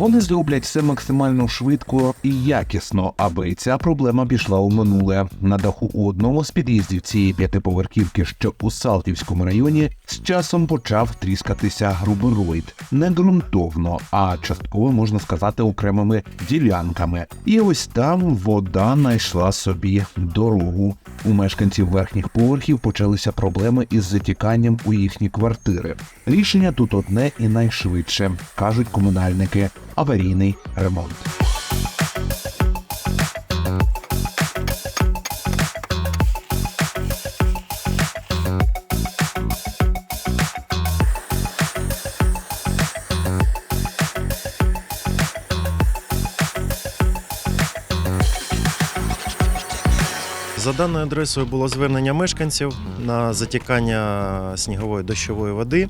Вони зроблять все максимально швидко і якісно, аби ця проблема пішла у минуле. На даху у одному з під'їздів цієї п'ятиповерхівки, що у Салтівському районі, з часом почав тріскатися грубероїд. Не ґрунтовно, а частково можна сказати окремими ділянками. І ось там вода знайшла собі дорогу. У мешканців верхніх поверхів почалися проблеми із затіканням у їхні квартири. Рішення тут одне і найшвидше, кажуть комунальники аварійний ремонт. За даною адресою було звернення мешканців на затікання снігової дощової води.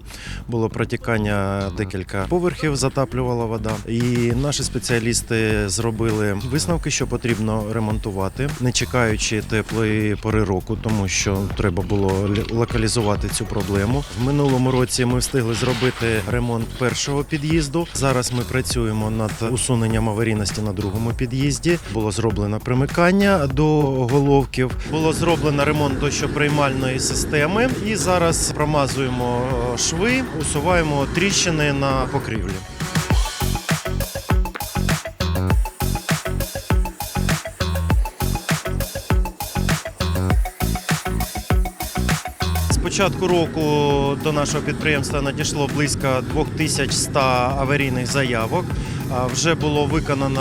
Було протікання декілька поверхів, затаплювала вода. І наші спеціалісти зробили висновки, що потрібно ремонтувати, не чекаючи теплої пори року, тому що треба було локалізувати цю проблему. В минулому році ми встигли зробити ремонт першого під'їзду. Зараз ми працюємо над усуненням аварійності на другому під'їзді. Було зроблено примикання до головків. Було зроблено ремонт дощоприймальної системи. І зараз промазуємо е, шви, усуваємо тріщини на покрівлі. Початку року до нашого підприємства надійшло близько 2100 аварійних заявок. Вже було виконано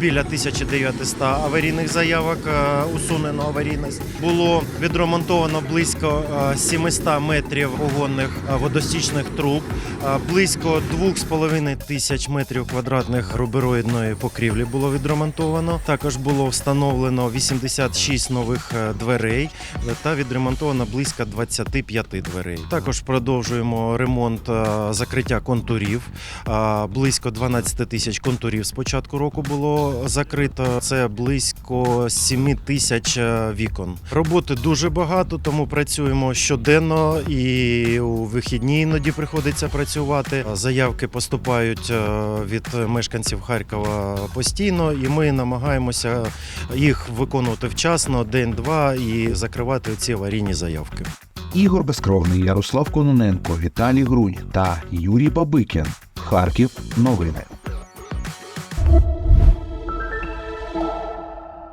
біля 1900 аварійних заявок, е, усунено аварійність. Було відремонтовано близько е, 700 метрів вогонних е, водостічних труб, е, близько 2,5 тисяч метрів квадратних рубероїдної покрівлі було відремонтовано. Також було встановлено 86 нових е, дверей е, та відремонтовано близько 25 дверей. Також продовжуємо ремонт е, закриття контурів. Близько 12 тисяч контурів з початку року було закрито. Це близько 7 тисяч е, вікон. Роботи дуже багато, тому працюємо щоденно і у вихідні іноді приходиться працювати. Заявки поступають е, від мешканців Харкова постійно, і ми намагаємося їх виконувати вчасно, день-два і закривати ці аварійні заявки. Ігор Безкровний, Ярослав Кононенко, Віталій Грунь та Юрій Бабикін. Харків. Новини.